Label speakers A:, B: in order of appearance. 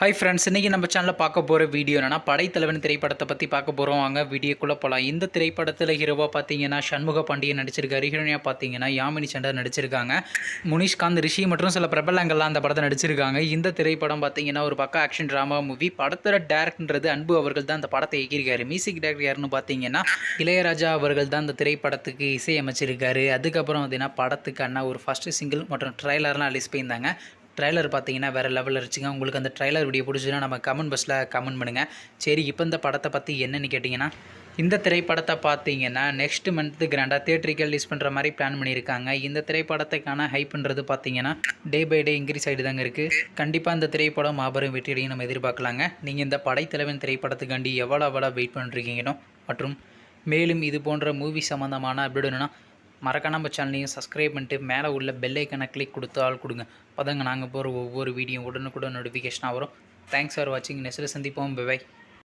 A: Hi friends இன்றைக்கி நம்ம சேனலில் பார்க்க போகிற வீடியோ என்னென்னா படைத்தலைவன் திரைப்படத்தை பற்றி பார்க்க போகிறோம் வாங்க வீடியோக்குள்ளே போகலாம் இந்த திரைப்படத்தில் ஹீரோவாக பார்த்தீங்கன்னா சண்முக பாண்டியன் நடிச்சிருக்காரு. ஹீரோனியாக பார்த்தீங்கன்னா யாமினி சண்டர் நடிச்சிருக்காங்க. முனிஷ்காந்த் ரிஷி மற்றும் சில பிரபலங்கள்லாம் அந்த படத்தை நடிச்சிருக்காங்க. இந்த திரைப்படம் பார்த்தீங்கன்னா ஒரு பக்கம் ஆக்ஷன் ட்ராமா மூவி படத்தோட டேரக்டர்ன்றது அன்பு அவர்கள் தான் அந்த படத்தை இயக்கியிருக்காரு. மியூசிக் டேரக்டர் யாருன்னு பார்த்தீங்கன்னா இளையராஜா அவர்கள் தான் அந்த திரைப்படத்துக்கு இசையமைச்சிருக்காரு. அதுக்கப்புறம் பார்த்தீங்கன்னா படத்துக்கு அண்ணா ஒரு ஃபஸ்ட்டு சிங்கிள் மற்றும் ட்ரைலர்லாம் ரிலீஸ் பண்ணியிருந்தாங்க. ட்ரைலர் பார்த்தீங்கன்னா வேறு லெவலில் இருந்துச்சுங்க. உங்களுக்கு அந்த ட்ரைலர் வீடியோ பிடிச்சதுன்னா நம்ம கமெண்ட் பஸ்ஸில் கமெண்ட் பண்ணுங்கள் சரி இப்போ இந்த படத்தை பற்றி என்னென்னு கேட்டிங்கன்னா இந்த திரைப்படத்தை பார்த்தீங்கன்னா நெக்ஸ்ட் மந்த்து கிராண்டாக தேட்டருக்கு ரிலீஸ் பண்ணுற மாதிரி பிளான் பண்ணியிருக்காங்க. இந்த திரைப்படத்துக்கான ஹைப்புன்றது பார்த்தீங்கன்னா டே பை டே இன்க்ரீஸ் ஆகிட்டு தாங்க இருக்குது கண்டிப்பாக இந்த திரைப்படம் மாபெரும் வெற்றியடையும் நம்ம எதிர்பார்க்கலாங்க. நீங்கள் இந்த படைத்தலைவன் திரைப்படத்துக்காண்டி எவ்வளோ எவ்வளோ வெயிட் பண்ணிருக்கீங்கனோ மற்றும் மேலும் இது போன்ற மூவி சம்மந்தமான அப்டேட் மறக்காம நம்ம சேனலையும் சப்ஸ்கிரைப் பண்ணிட்டு மேலே உள்ள பெல் ஐக்கனை கிளிக் கொடுத்தால் கொடுங்க. பதங்க நாங்கள் போகிற ஒவ்வொரு வீடியோ உடனுக்குடன் நோட்டிஃபிகேஷனாக வரும். தேங்க்ஸ் ஃபார் வாட்சிங் நெக்ஸ்ட்டில் சந்திப்போம். பை